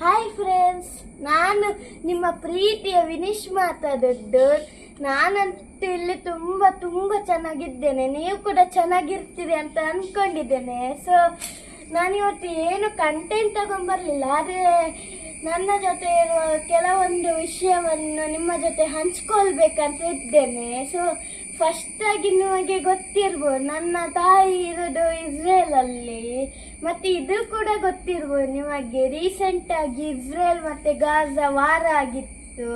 Hi friends ನಾನು ನಿಮ್ಮ ಪ್ರೀತಿಯ ವಿನಿಶ್ ಮಾತಾದದ್ದು ನಾನಂತೂ ಇಲ್ಲಿ ತುಂಬ ತುಂಬ ಚೆನ್ನಾಗಿದ್ದೇನೆ. ನೀವು ಕೂಡ ಚೆನ್ನಾಗಿರ್ತೀರಿ ಅಂತ ಅಂದ್ಕೊಂಡಿದ್ದೇನೆ ಸೊ ನಾನಿವತ್ತು ಏನು ಕಂಟೆಂಟ್ ತಗೊಂಬರಲಿಲ್ಲ, ಆದರೆ ನನ್ನ ಜೊತೆ ಕೆಲವೊಂದು ವಿಷಯವನ್ನು ನಿಮ್ಮ ಜೊತೆ ಹಂಚ್ಕೊಳ್ಬೇಕಂತ ಇದ್ದೇನೆ. ಸೊ ಫಸ್ಟ್ ಆಗಿ ನಿಮಗೆ ಗೊತ್ತಿರ್ಬೋದು, ನನ್ನ ತಾಯಿ ಇರೋದು ಇಸ್ರೇಲ್ ಅಲ್ಲಿ ಮತ್ತೆ ಇದು ಕೂಡ ಗೊತ್ತಿರ್ಬೋದು ನಿಮಗೆ ರೀಸೆಂಟ್ ಆಗಿ ಇಸ್ರೇಲ್ ಮತ್ತೆ ಗಾಜಾ ವಾರ ಆಗಿತ್ತು.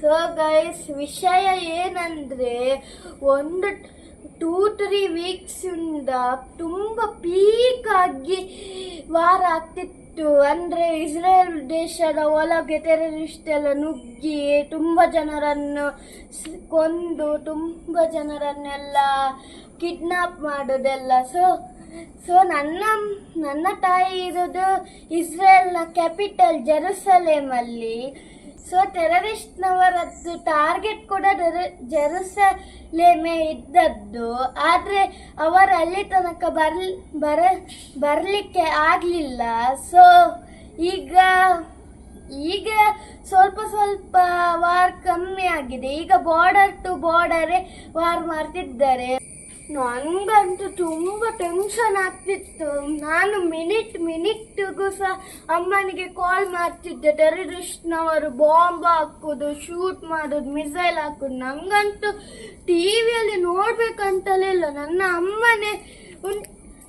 ಸೊ ಗೈಸ್ ವಿಷಯ ಏನಂದ್ರೆ, ಒಂದು ಟೂ ತ್ರೀ ವೀಕ್ಸ್ ಇಂದ ತುಂಬ ಪೀಕ್ ಆಗಿ ವಾರ ಆಗ್ತಿತ್ತು. ಅಂದ್ರೆ ಇಸ್ರೇಲ್ ದೇಶದ ಒಳಗೆ ಟೆರರಿಸ್ಟ್ ಎಲ್ಲ ನುಗ್ಗಿ ತುಂಬ ಜನರನ್ನು ಕೊಂದು ತುಂಬ ಜನರನ್ನೆಲ್ಲ ಕಿಡ್ನಾಪ್ ಮಾಡೋದೆಲ್ಲ. ಸೊ ಸೊ ನನ್ನ ನನ್ನ ತಾಯಿ ಇರೋದು ಇಸ್ರೇಲ್ನ ಕ್ಯಾಪಿಟಲ್ ಜೆರುಸಲೇಮ್ ಅಲ್ಲಿ ಸೊ ಟೆರರಿಸ್ಟ್ನವರದ್ದು ಟಾರ್ಗೆಟ್ ಕೂಡ ಜೆರುಸಲೇಮೇ ಇದ್ದದ್ದು. ಆದರೆ ಅವರು ಅಲ್ಲಿ ತನಕ ಬರ್ ಬರ, ಬರಲಿಕ್ಕೆ ಆಗಲಿಲ್ಲ. ಸೊ ಈಗ ಈಗ ಸ್ವಲ್ಪ ಸ್ವಲ್ಪ ವಾರ್ ಕಮ್ಮಿ ಆಗಿದೆ. ಈಗ ಬಾರ್ಡರ್ ಟು ಬಾರ್ಡರೇ ವಾರ್ ಮಾಡ್ತಿದ್ದಾರೆ. ನನಗಂತೂ ತುಂಬ ಟೆನ್ಷನ್ ಆಗ್ತಿತ್ತು. ನಾನು ಮಿನಿಟ್ ಮಿನಿಟ್ಗೂ ಸಹ ಅಮ್ಮನಿಗೆ ಕಾಲ್ ಮಾಡ್ತಿದ್ದೆ. ಟೆರರಿಸ್ಟ್ನವರು ಬಾಂಬ್ ಹಾಕೋದು ಶೂಟ್ ಮಾಡೋದು ಮಿಸೈಲ್ ಹಾಕೋದು. ಟಿ ವಿಯಲ್ಲಿ ನೋಡ್ಬೇಕಂತಲೇ ಇಲ್ಲ. ನನ್ನ ಅಮ್ಮನೇ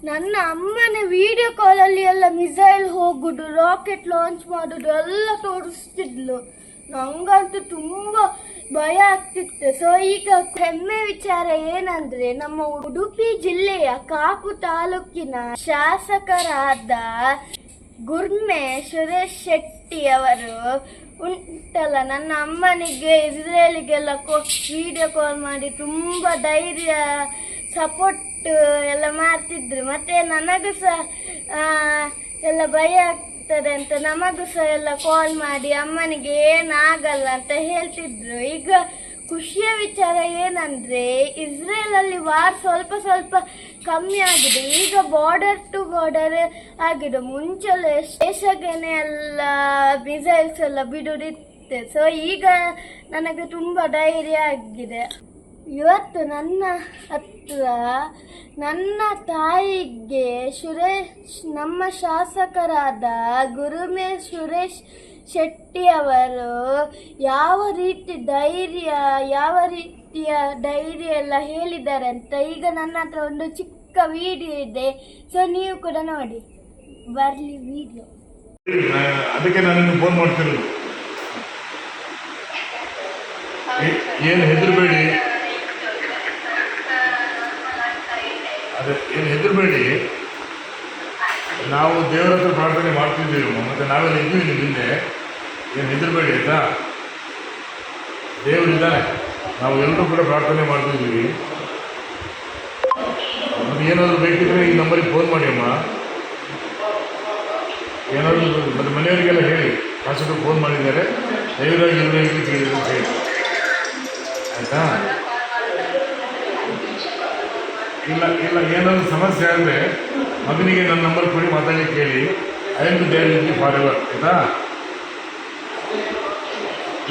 ನನ್ನ ಅಮ್ಮನೇ ವಿಡಿಯೋ ಕಾಲಲ್ಲಿ ಎಲ್ಲ ಮಿಸೈಲ್ ಹೋಗೋದು ರಾಕೆಟ್ ಲಾಂಚ್ ಮಾಡೋದು, ಎಲ್ಲ ತೋರಿಸ್ತಿದ್ಲು. ನಂಗಂತೂ ತುಂಬಾ ಭಯ ಆಗ್ತಿತ್ತು. ಸೊ ಈಗ ಹೆಮ್ಮೆ ವಿಚಾರ ಏನಂದ್ರೆ, ನಮ್ಮ ಉಡುಪಿ ಜಿಲ್ಲೆಯ ಕಾಪು ತಾಲೂಕಿನ ಶಾಸಕರಾದ ಗುರ್ಮೆ ಸುರೇಶ್ ಶೆಟ್ಟಿ ಅವರು ಉಂಟಲ್ಲ, ನನ್ನ ಅಮ್ಮನಿಗೆ, ಇಸ್ರೇಲಿಗೆಲ್ಲ ವಿಡಿಯೋ ಕಾಲ್ ಮಾಡಿ ತುಂಬಾ ಧೈರ್ಯ ಸಪೋರ್ಟ್ ಎಲ್ಲ ಮಾಡ್ತಿದ್ರು. ಮತ್ತೆ ನನಗೂ ಸಹ ಎಲ್ಲ ಭಯ ಆಗ್ತದೆ ಅಂತ ನಮಗೂ ಸಹ ಎಲ್ಲ ಕಾಲ್ ಮಾಡಿ ಅಮ್ಮನಿಗೆ ಏನಾಗಲ್ಲ ಅಂತ ಹೇಳ್ತಿದ್ರು. ಈಗ ಖುಷಿಯ ವಿಚಾರ ಏನಂದ್ರೆ ಇಸ್ರೇಲ್ ಅಲ್ಲಿ ವಾರ್ ಸ್ವಲ್ಪ ಸ್ವಲ್ಪ ಕಮ್ಮಿ ಆಗಿದೆ. ಈಗ ಬಾರ್ಡರ್ ಟು ಬಾರ್ಡರ್ ಆಗಿದೆ ಮುಂಚೆಲ್ಲ ದೇಶಗೇನೆ ಎಲ್ಲ ಮಿಸೈಲ್ಸ್ ಎಲ್ಲ ಬಿಡುದಿತ್ತೆ ಸೊ ಈಗ ನನಗೆ ತುಂಬಾ ಧೈರ್ಯ ಆಗಿದೆ. ಇವತ್ತು ನನ್ನ ಹತ್ರ ನನ್ನ ತಾಯಿಗೆ ಸುರೇಶ್, ನಮ್ಮ ಶಾಸಕರಾದ ಗುರುಮೆ ಸುರೇಶ್ ಶೆಟ್ಟಿ ಅವರು ಯಾವ ರೀತಿ ಧೈರ್ಯ, ಯಾವ ರೀತಿಯ ಧೈರ್ಯ ಎಲ್ಲ ಹೇಳಿದ್ದಾರೆ ಅಂತ ಈಗ ನನ್ನ ಹತ್ರ ಒಂದು ಚಿಕ್ಕ ವಿಡಿಯೋ ಇದೆ. ಸೊ ನೀವು ಕೂಡ ನೋಡಿ. ಬರಲಿ ವಿಡಿಯೋ ಅದಕ್ಕೆ ನಾನು ಫೋನ್ ಮಾಡ್ತಿರೋದು. ಏನು ಹೆದರಬೇಡಿ ಅದೇ ನಾವು ದೇವರ ಹತ್ರ ಪ್ರಾರ್ಥನೆ ಮಾಡ್ತಿದ್ದೀವಿ. ಮತ್ತೆ ನಾವೆಲ್ಲ ಇದ್ದೀವಿ ನಿಮ್ಮ ಹಿಂದೆ. ಏನು ಹೆದರಬೇಡಿ ಆಯಿತಾ? ದೇವರಿದ್ದಾನೆ ನಾವು ಎಲ್ಲರೂ ಕೂಡ ಪ್ರಾರ್ಥನೆ ಮಾಡ್ತಿದ್ದೀವಿ. ಮತ್ತು ಏನಾದರೂ ಬೇಕಿದ್ರೆ ಈ ನಂಬರಿಗೆ ಫೋನ್ ಮಾಡಿ ಅಮ್ಮ. ಏನಾದರೂ ಮತ್ತು ಮನೆಯವರಿಗೆಲ್ಲ ಹೇಳಿ. ಶಾಸಕರು ಫೋನ್ ಮಾಡಿದ್ದಾರೆ. ದೇವರಾಗಿ ಇರಬೇಕು ಹೇಳಿ. ಆಯಿತಾ? ಇಲ್ಲ ಇಲ್ಲ, ಏನಾದರೂ ಸಮಸ್ಯೆ ಆದರೆ ಮಗನಿಗೆ ನನ್ನ ನಂಬರ್ ಕೊಡಿ, ಮಾತಾಡಿ ಕೇಳಿ. I am there with forever ಆಯಿತಾ?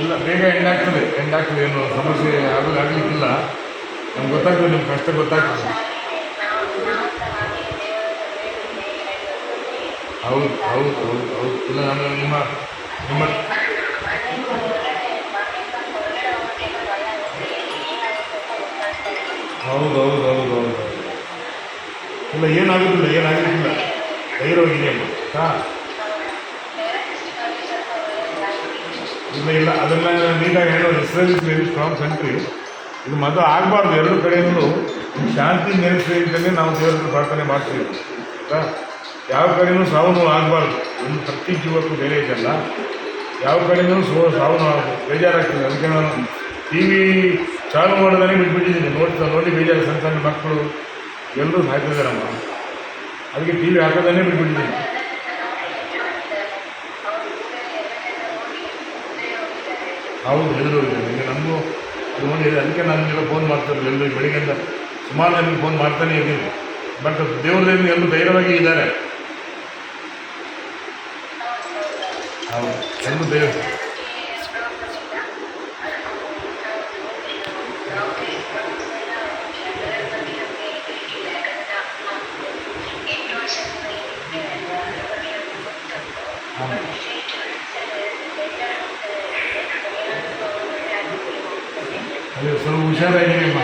ಇಲ್ಲ, ಬೇಗ ಎಂಡ್ ಆಗ್ತದೆ ಎಂಡ್ ಆಗ್ತದೆ, ಏನು ಸಮಸ್ಯೆ ಆಗಲಿ ಆಗಲಿಕ್ಕಿಲ್ಲ. ನಮ್ಗೆ ಗೊತ್ತಾಗ್ತದೆ, ನಿಮ್ಗೆ ಕಷ್ಟ ಗೊತ್ತಾಗ್ತದೆ. ಹೌದು ಹೌದು ಹೌದು ಹೌದು. ಇಲ್ಲ, ನಾನು ನಿಮ್ಮ ನಿಮ್ಮ ಹೌದು ಹೌದು ಹೌದು ಹೌದು ಇಲ್ಲ, ಏನಾಗೋದಿಲ್ಲ ಏನಾಗೋದಿಲ್ಲ. ಧೈರ್ಯವಾಗಿದೆಯಮ್ಮ ಹಾಂ. ಇಲ್ಲ ಇಲ್ಲ, ಅದನ್ನು ನೀಟಾಗಿ ಹೇಳೋದು Israel is very strong country ಇದು ಮದುವೆ ಆಗಬಾರ್ದು, ಎರಡು ಕಡೆಯಿಂದಲೂ ಶಾಂತಿ ನೆಲೆಸಿದಲ್ಲಿ ನಾವು ದೇವರನ್ನು ಪ್ರಾರ್ಥನೆ ಮಾಡ್ತೀವಿ. ಆಯ್ತಾ ಯಾವ ಕಡೆಯೂ ಸಾವು ನೋವು ಆಗಬಾರ್ದು. ಒಂದು ಪ್ರತಿ ಜೀವಕ್ಕೂ ಬೇರೆ ಇದೆಲ್ಲ ಯಾವ ಕಡೆಯೂ ಸಾವು ನೋವು ಬೇಜಾರಾಗ್ತದೆ ಅದಕ್ಕೆ ನಾನು ಟಿ ವಿ ಚಾಲು ಮಾಡೋದಾನೆ ಬಿಟ್ಬಿಟ್ಟಿದ್ದೀನಿ. ನೋಡ್ತಾ ನೋಡಿ ಬೇಜಾರು ಸಣ್ಣ ಸಣ್ಣ ಮಕ್ಕಳು ಎಲ್ಲರೂ ಸಾಯ್ತಿದ್ದಾರಮ್ಮ ಅದಕ್ಕೆ ಟಿ ವಿ ಹಾಕೋದನ್ನೇ ಬಿಟ್ಬಿಟ್ಟಿದ್ದೀನಿ. ಹೌದು ಹೆದರೋಗಿದೆ ನಿಮಗೆ ನಮಗೂ ಇದೆ. ಅದಕ್ಕೆ ನಾನು ನಿಮಗೆ ಫೋನ್ ಮಾಡ್ತಾರೆ ಎಲ್ಲರೂ ಬೆಳಿಗ್ಗೆಯಿಂದ ಸುಮಾರು ನಿಮಗೆ ಫೋನ್ ಮಾಡ್ತಾನೆ ಇದ್ದೀನಿ ಬಟ್ ದೇವರದಿಂದ ಎಲ್ಲರೂ ಧೈರ್ಯವಾಗಿ ಇದ್ದಾರೆ. ಹೌದು ಎಲ್ಲರೂ ದೇವರು ಅದೇ, ಸ್ವಲ್ಪ ಹುಷಾರಾಗಿ ನಿಮ್ಮ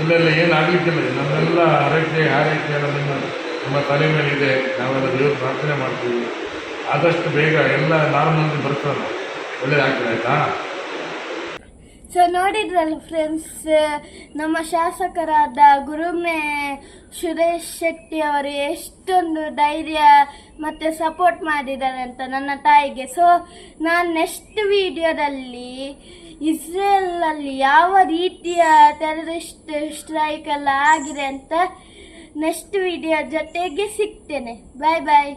ಇಲ್ಲ ಇಲ್ಲ ಏನು ಆಗ್ಲಿಕ್ಕಿಲ್ಲ ನಮ್ಮೆಲ್ಲ ಆರೈಕೆ ಆರೈಕೆ ಎಲ್ಲ ನಿಮ್ಮ, ನಮ್ಮ ತಲೆ ಮೇಲಿದೆ ನಾವೆಲ್ಲ ದೇವ್ರ ಪ್ರಾರ್ಥನೆ ಮಾಡ್ತೀವಿ. ಆದಷ್ಟು ಬೇಗ ಎಲ್ಲ ನಾರ್ಮಲ್ ಬರ್ತಾರೆ ಒಳ್ಳೇದಾಗ್ತದೆ, ಆಯ್ತಾ? ಸೊ ನೋಡಿದ್ರಲ್ಲ ಫ್ರೆಂಡ್ಸ್ ನಮ್ಮ ಶಾಸಕರಾದ ಗುರುಮೆ ಸುರೇಶ್ ಶೆಟ್ಟಿ ಅವರು ಎಷ್ಟೊಂದು ಧೈರ್ಯ ಮತ್ತೆ ಸಪೋರ್ಟ್ ಮಾಡಿದ್ದಾರೆ ಅಂತ ನನ್ನ ತಾಯಿಗೆ. ಸೊ ನಾನು ನೆಕ್ಸ್ಟ್ ವಿಡಿಯೋದಲ್ಲಿ ಇಸ್ರೇಲಲ್ಲಿ ಯಾವ ರೀತಿಯ ಟೆರರಿಸ್ಟ್ ಸ್ಟ್ರೈಕ್ ಎಲ್ಲ ಆಗಿದೆ ಅಂತ ನೆಕ್ಸ್ಟ್ ವಿಡಿಯೋ ಜೊತೆಗೆ ಸಿಗ್ತೇನೆ. ಬಾಯ್ ಬಾಯ್